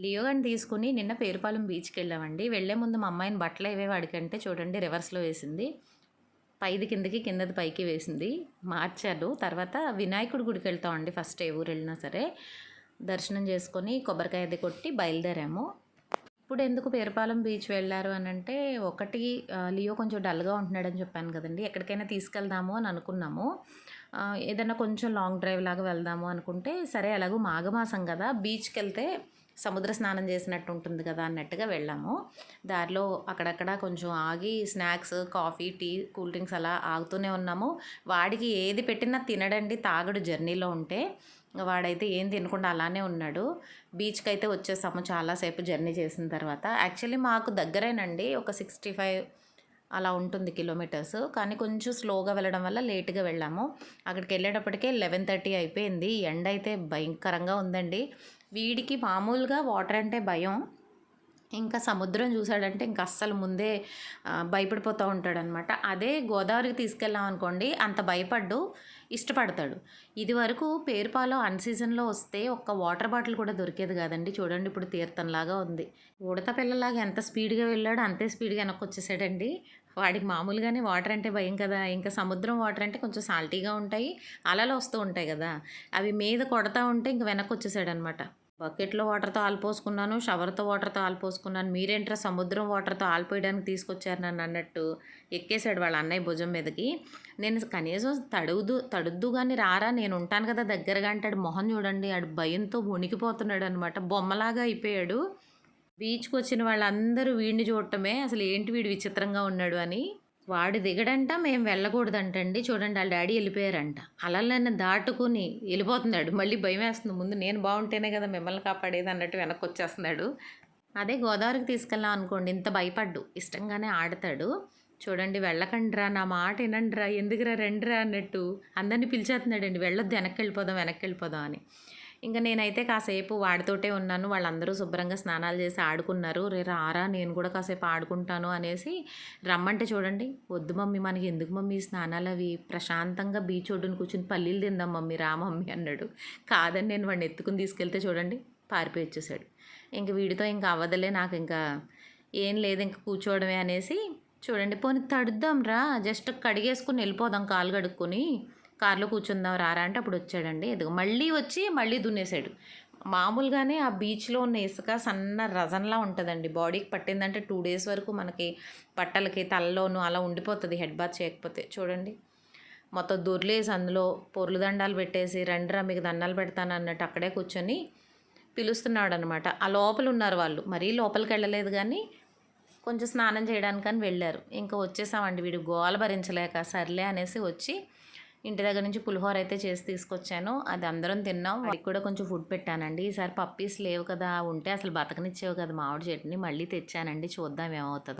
Leo గాని తీసుకుని నిన్న పేరుపాలెం బీచ్‌కి వెళ్ళామండి. వెళ్ళే ముందు మా అమ్మాయిని బట్టలు ఏవే వాడికంటే చూడండి రివర్స్‌లో వేసింది. పైది కిందకి, కిందది పైకి వేసింది. మార్చారు. తర్వాత వినాయకుడి గుడికి వెళ్తామండి ఫస్ట్ ఏ ఊరు వెళ్ళినా సరే. దర్శనం చేసుకొని కొబ్బరికాయ అది కొట్టి బయలుదేరాము. ఇప్పుడు ఎందుకు పేరుపాలెం బీచ్ వెళ్ళారు అని అంటే ఒకటి లియో కొంచెం డల్‌గా ఉంటున్నాడని చెప్పాను కదండి ఎక్కడికైనా తీసుకెళ్దాము అని అనుకున్నాము. ఏదైనా కొంచెం లాంగ్ డ్రైవ్ లాగా వెళ్దాము అనుకుంటే సరే ఎలాగో మాఘమాసం కదా! బీచ్కి వెళ్తే సముద్ర స్నానం చేసినట్టు ఉంటుంది కదా! అన్నట్టుగా వెళ్ళాము. దారిలో అక్కడక్కడ కొంచెం ఆగి snacks, coffee, tea, cool drinks అలా ఆగుతూనే ఉన్నాము. వాడికి ఏది పెట్టినా తినడండి, తాగడు జర్నీలో ఉంటే. వాడైతే ఏం తినకుండా అలానే ఉన్నాడు. బీచ్కి అయితే వచ్చేసాము చాలాసేపు జర్నీ చేసిన తర్వాత. యాక్చువల్లీ మాకు దగ్గరేనండి. ఒక 65 అలా ఉంటుంది కిలోమీటర్స్. కానీ కొంచెం స్లోగా వెళ్ళడం వల్ల లేట్‌గా వెళ్ళాము. అక్కడికి వెళ్ళేటప్పటికే లెవెన్ థర్టీ అయిపోయింది. ఎండ అయితే భయంకరంగా ఉందండి. వీడికి మామూలుగా వాటర్ అంటే భయం. ఇంకా సముద్రం చూసాడంటే ఇంక అస్సలు ముందే భయపడిపోతూ ఉంటాడనమాట. అదే గోదావరికి తీసుకెళ్ళామనుకోండి అంత భయపడ్డు. ఇష్టపడతాడు. ఇదివరకు పేరుపాలెం అన్ సీజన్‌లో వస్తే ఒక్క వాటర్ బాటిల్ కూడా దొరికేది కాదండి. చూడండి ఇప్పుడు తీర్థంలాగా ఉంది. ఉడత పిల్లలాగా ఎంత స్పీడ్‌గా వెళ్ళాడో అంతే స్పీడ్‌గా వెనక్కొచ్చేసాడండి. వాడికి మామూలుగానే వాటర్ అంటే భయం కదా! ఇంకా సముద్రం వాటర్ అంటే కొంచెం సాల్టీగా ఉంటాయి. అలలు వస్తూ ఉంటాయి కదా! అవి మీద కొడతా ఉంటే ఇంక వెనక్కొచ్చేసాడనమాట. బకెట్‌లో వాటర్‌తో ఆలిపోసుకున్నాను షవర్‌తో వాటర్‌తో ఆలిపోసుకున్నాను మీరేంట్రా సముద్రం వాటర్‌తో ఆలిపోయడానికి తీసుకొచ్చారు నన్ను అన్నట్టు ఎక్కేసాడు వాళ్ళ అన్నయ్య భుజం మీదకి. నేను కనీసం తడుగుదు తడుద్దు కానీ రారా నేను ఉంటాను కదా దగ్గరగా అంటాడు. మొహం చూడండి ఆడు భయంతో వణికిపోతున్నాడనమాట. బొమ్మలాగా అయిపోయాడు. బీచ్‌కొచ్చిన వాళ్ళందరూ వీడిని చూడటమే అసలు ఏంటి వీడు విచిత్రంగా ఉన్నాడు అని. వాడు దిగడంట మేము వెళ్ళకూడదంటండి. చూడండి వాళ్ళ డాడీ వెళ్ళిపోయారంట అలలను దాటుకుని వెళ్ళిపోతున్నాడు మళ్ళీ భయమేస్తుంది. ముందు నేను బాగుంటేనే కదా మిమ్మల్ని కాపాడేది అన్నట్టు వెనక్కొచ్చేస్తున్నాడు. అదే గోదావరికి తీసుకెళ్ళాం అనుకోండి ఇంత భయపడ్డు. ఇష్టంగానే ఆడతాడు. చూడండి వెళ్ళకండిరా నా మాట వినండిరా ఎందుకురా రండిరా అన్నట్టు అందరిని పిలిచేస్తున్నాడండి. వెళ్ళొద్దు వెనక్కి వెళ్ళిపోదాం అని. ఇంక నేనైతే కాసేపు వాడితోటే ఉన్నాను. వాళ్ళందరూ శుభ్రంగా స్నానాలు చేసి ఆడుకున్నారు. "రే రారా నేను కూడా కాసేపు ఆడుకుంటాను" అనేసి రమ్మంటే చూడండి "వద్దు మమ్మీ మనకి ఎందుకు మమ్మీ స్నానాలు అవి ప్రశాంతంగా బీచ్ ఒడ్డున కూర్చుని పల్లీలు తిందాం మమ్మీ రా మమ్మీ" అన్నాడు. కాదని నేను వాడిని ఎత్తుకొని తీసుకెళ్తే చూడండి పారిపోయి వచ్చేసాడు. ఇంక వీడితో ఇంక అవ్వదులే నాకు ఇంకా ఏం లేదు ఇంక కూర్చోవడమే అనేసి చూడండి పోనీ తడుద్దాం రా జస్ట్ కడిగేసుకొని వెళ్ళిపోదాం కాలు కడుక్కొని కార్‌లో కూర్చుందాం రారా అంటే అప్పుడు వచ్చాడండి. ఎదుగు మళ్ళీ వచ్చి మళ్ళీ దున్నేసాడు. మామూలుగానే ఆ బీచ్‌లో ఉన్న ఇసుక సన్న రజన్లా ఉంటుందండి బాడీకి పట్టిందంటే టూ డేస్ వరకు మనకి బట్టలకి, తలలోనూ అలా ఉండిపోతుంది హెడ్ బాత్ చేయకపోతే. చూడండి మొత్తం దొర్లేసి అందులో పొర్లు దండాలు పెట్టేసి రండిరా మీకు దండాలు పెడతాను అన్నట్టు అక్కడే కూర్చొని పిలుస్తున్నాడు అనమాట ఆ లోపల ఉన్నారు వాళ్ళు. మరీ లోపలికి వెళ్ళలేదు కానీ కొంచెం స్నానం చేయడానికని వెళ్ళారు ఇంకా వచ్చేసామండి వీడు గోల భరించలేక సర్లే అనేసి వచ్చి ఇంటి దగ్గర నుంచి పులిహోర అయితే చేసి తీసుకొచ్చాను. అది అందరం తిన్నాం. వాడికి కూడా కొంచెం ఫుడ్ పెట్టానండి. ఈసారి పప్పీస్ లేవు కదా! ఉంటే అసలు బతకనిచ్చేవి కదా మామిడి చెట్టుని. మళ్ళీ తెచ్చానండి చూద్దాం ఏమవుతుందో